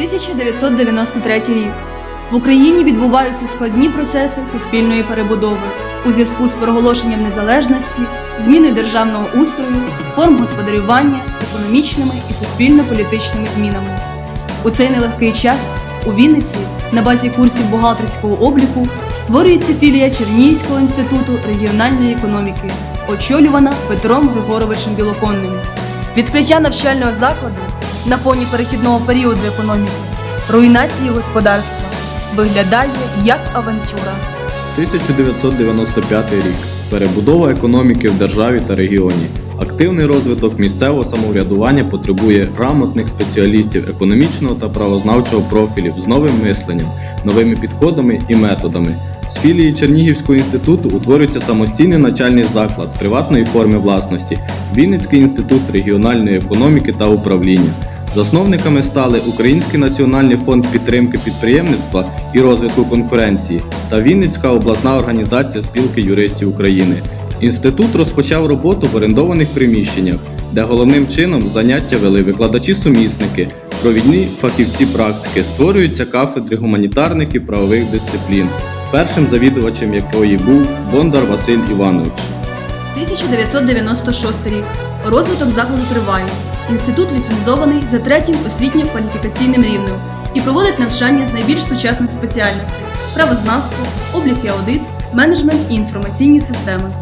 1993 рік. В Україні відбуваються складні процеси суспільної перебудови у зв'язку з проголошенням незалежності, зміною державного устрою, форм господарювання, економічними і суспільно-політичними змінами. У цей нелегкий час у Вінниці на базі курсів бухгалтерського обліку створюється філія Чернігівського інституту регіональної економіки, очолювана Петром Григоровичем Білоконним. Відкриття навчального закладу на фоні перехідного періоду економіки, руйнації господарства виглядає як авантюра. 1995 рік. Перебудова економіки в державі та регіоні. Активний розвиток місцевого самоврядування потребує грамотних спеціалістів економічного та правознавчого профілів з новим мисленням, новими підходами і методами. З філії Чернігівського інституту утворюється самостійний навчальний заклад приватної форми власності Вінницький інститут регіональної економіки та управління. Засновниками стали Український національний фонд підтримки підприємництва і розвитку конкуренції та Вінницька обласна організація спілки юристів України. Інститут розпочав роботу в орендованих приміщеннях, де головним чином заняття вели викладачі-сумісники, провідні фахівці практики, створюються кафедри гуманітарних і правових дисциплін, першим завідувачем якої був Бондар Василь Іванович. 1996 рік. Розвиток закладу триває. Інститут ліцензований за третім освітньо-кваліфікаційним рівнем і проводить навчання з найбільш сучасних спеціальностей правознавство, облік і аудит, менеджмент і інформаційні системи.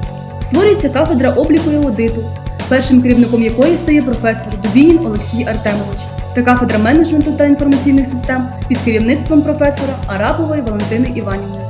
Створюється кафедра обліку і аудиту, першим керівником якої стає професор Дубінін Олексій Артемович та кафедра менеджменту та інформаційних систем під керівництвом професора Арапової Валентини Іванівни.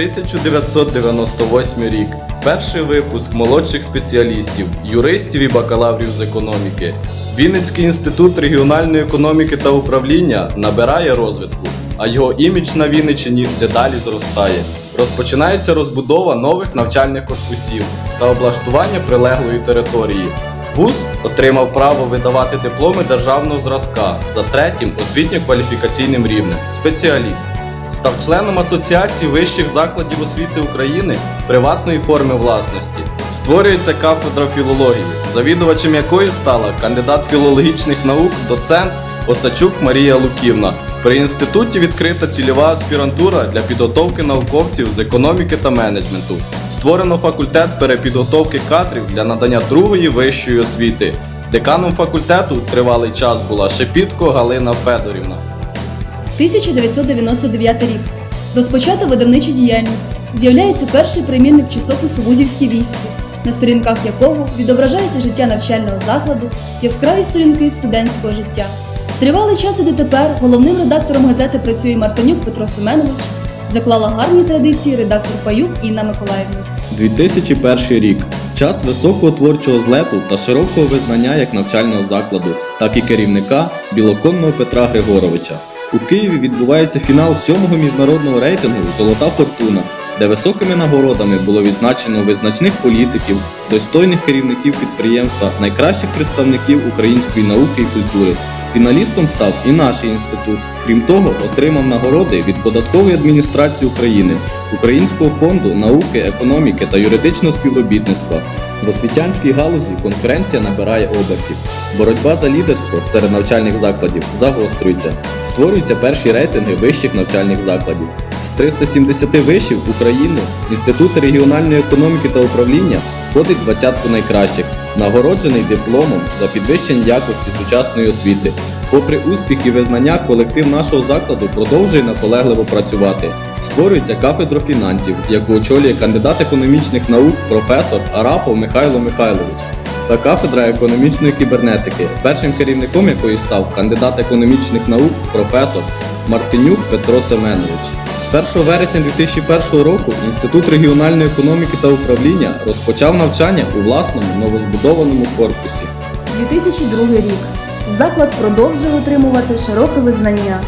1998 рік. Перший випуск молодших спеціалістів, юристів і бакалаврів з економіки. Вінницький інститут регіональної економіки та управління набирає розвитку, а його імідж на Вінниччині дедалі зростає. Розпочинається розбудова нових навчальних корпусів та облаштування прилеглої території. ВУЗ отримав право видавати дипломи державного зразка за третім освітньо-кваліфікаційним рівнем спеціаліст. Став членом Асоціації вищих закладів освіти України приватної форми власності. Створюється кафедра філології, завідувачем якої стала кандидат філологічних наук, доцент Осачук Марія Луківна. При інституті відкрита цільова аспірантура для підготовки науковців з економіки та менеджменту. Створено факультет перепідготовки кадрів для надання другої вищої освіти. Деканом факультету тривалий час була Шепітко Галина Федорівна. 1999 рік. Розпочата видавнича діяльність. З'являється перший примірник чистопису вузівські вісті, на сторінках якого відображається життя навчального закладу, яскраві сторінки студентського життя. Тривалий час і дотепер головним редактором газети працює Мартинюк Петро Семенович. Заклала гарні традиції редактор Паюк Інна Миколаївна. 2001 рік. Час високого творчого злету та широкого визнання як навчального закладу, так і керівника Білоконного Петра Григоровича. У Києві відбувається фінал сьомого міжнародного рейтингу Золота фортуна, де високими нагородами було відзначено визначних політиків, достойних керівників підприємства, найкращих представників української науки і культури. Фіналістом став і наш інститут. Крім того, отримав нагороди від податкової адміністрації України, Українського фонду науки, економіки та юридичного співробітництва. В освітянській галузі конкуренція набирає обертів. Боротьба за лідерство серед навчальних закладів загострюється. Створюються перші рейтинги вищих навчальних закладів. З 370 вишів України Інститут регіональної економіки та управління входить двадцятку найкращих, нагороджений дипломом за підвищення якості сучасної освіти. Попри успіх і визнання, колектив нашого закладу продовжує наполегливо працювати. Створюється кафедра фінансів, яку очолює кандидат економічних наук професор Арапов Михайло Михайлович та кафедра економічної кібернетики, першим керівником якої став кандидат економічних наук професор Мартинюк Петро Семенович. З 1 вересня 2001 року Інститут регіональної економіки та управління розпочав навчання у власному новозбудованому корпусі. 2002 рік. Заклад продовжує отримувати широке визнання.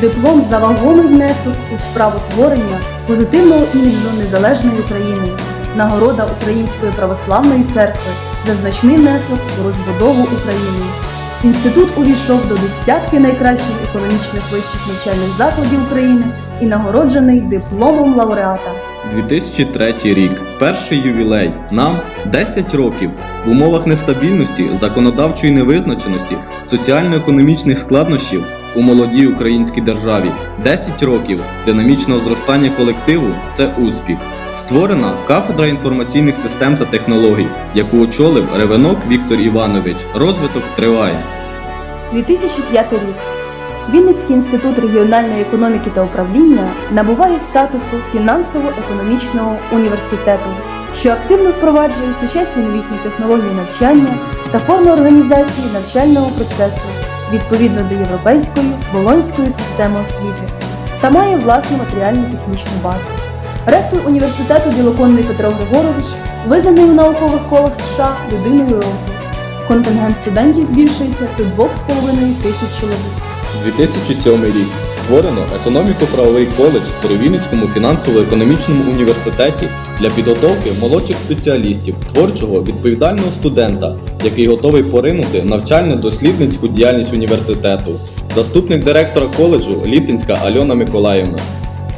Диплом за вагомий внесок у справу творення позитивного іміджу незалежної України, нагорода Української православної церкви за значний внесок у розбудову України. Інститут увійшов до десятки найкращих економічних вищих навчальних закладів України і нагороджений дипломом лауреата. 2003 рік. Перший ювілей. Нам 10 років. В умовах нестабільності, законодавчої невизначеності, соціально-економічних складнощів у молодій українській державі. 10 років динамічного зростання колективу це успіх. Створена кафедра інформаційних систем та технологій, яку очолив Ревенок Віктор Іванович. Розвиток триває. 2005 рік. Вінницький інститут регіональної економіки та управління набуває статусу фінансово-економічного університету, що активно впроваджує сучасні новітні технології навчання та форми організації навчального процесу відповідно до європейської болонської системи освіти та має власну матеріально-технічну базу. Ректор університету Білоконний Петро Григорович визнаний у наукових колах США людиною року. Контингент студентів збільшується до 2,5 тисяч чоловік. 2007 рік створено економіко-правовий коледж при Вінницькому фінансово-економічному університеті для підготовки молодших спеціалістів, творчого відповідального студента, який готовий поринути навчально-дослідницьку діяльність університету. Заступник директора коледжу Літинська Альона Миколаївна.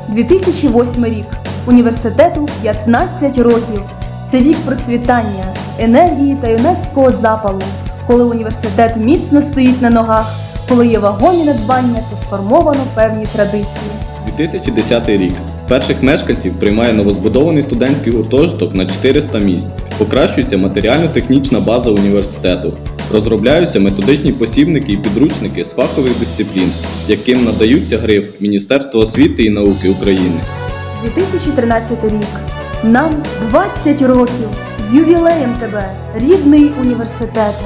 2008 рік. Університету 15 років. Це вік процвітання, енергії та юнацького запалу, коли університет міцно стоїть на ногах, коли є вагомі надбання та сформовано певні традиції. 2010 рік. Перших мешканців приймає новозбудований студентський гуртожиток на 400 місць. Покращується матеріально-технічна база університету. Розробляються методичні посібники і підручники з фахових дисциплін, яким надаються гриф Міністерства освіти і науки України. 2013 рік. Нам 20 років. З ювілеєм тебе, рідний університете.